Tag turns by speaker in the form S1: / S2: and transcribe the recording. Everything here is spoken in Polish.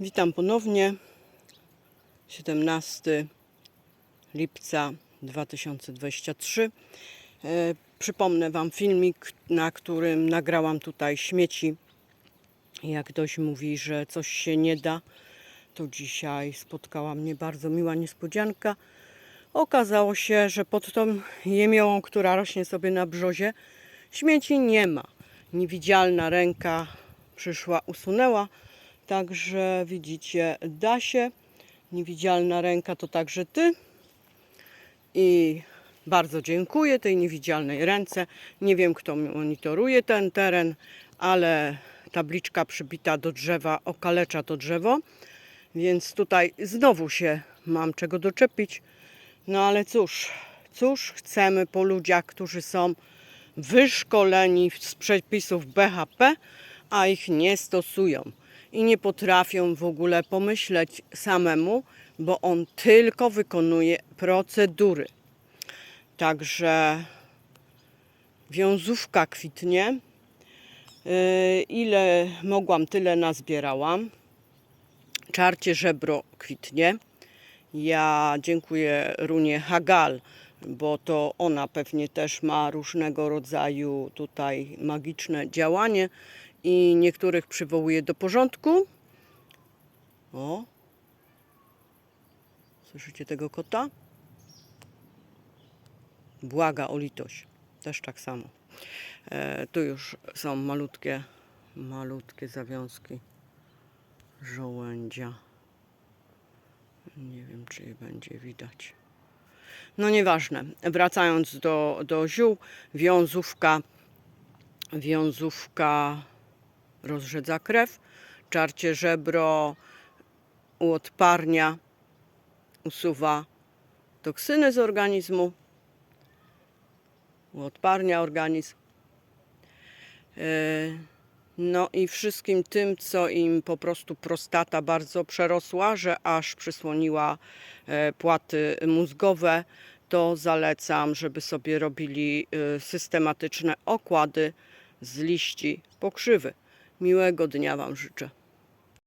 S1: Witam ponownie. 17 lipca 2023. E, Przypomnę Wam filmik, na którym nagrałam tutaj śmieci. Jak ktoś mówi, że coś się nie da, to dzisiaj spotkała mnie bardzo miła niespodzianka. Okazało się, że pod tą jemiołą, która rośnie sobie na brzozie, śmieci nie ma. Niewidzialna ręka przyszła, usunęła. Także widzicie, da się. Niewidzialna ręka to także ty. I bardzo dziękuję tej niewidzialnej ręce. Nie wiem, kto monitoruje ten teren, ale tabliczka przybita do drzewa okalecza to drzewo. Więc tutaj znowu się mam czego doczepić. No ale cóż, cóż chcemy po ludziach, którzy są wyszkoleni z przepisów BHP, a ich nie stosują i nie potrafią w ogóle pomyśleć samemu, bo on tylko wykonuje procedury. Także wiązówka kwitnie. Yy, Ile mogłam, tyle nazbierałam. Czarcie żebro kwitnie. Ja dziękuję runie Hagal, bo to ona pewnie też ma różnego rodzaju tutaj magiczne działanie i niektórych przywołuje do porządku. O! Słyszycie tego kota? Błaga o litość. Też tak samo. E, tu już są malutkie, malutkie zawiązki żołędzia. Nie wiem, czy je będzie widać. No nieważne. Wracając do, do ziół, wiązówka, wiązówka rozrzedza krew, czarcie żebro uodparnia, usuwa toksyny z organizmu, uodparnia organizm. Yy, No i wszystkim tym, co im po prostu prostata bardzo przerosła, że aż przysłoniła e, płaty mózgowe, to zalecam, żeby sobie robili e, systematyczne okłady z liści pokrzywy. Miłego dnia Wam życzę.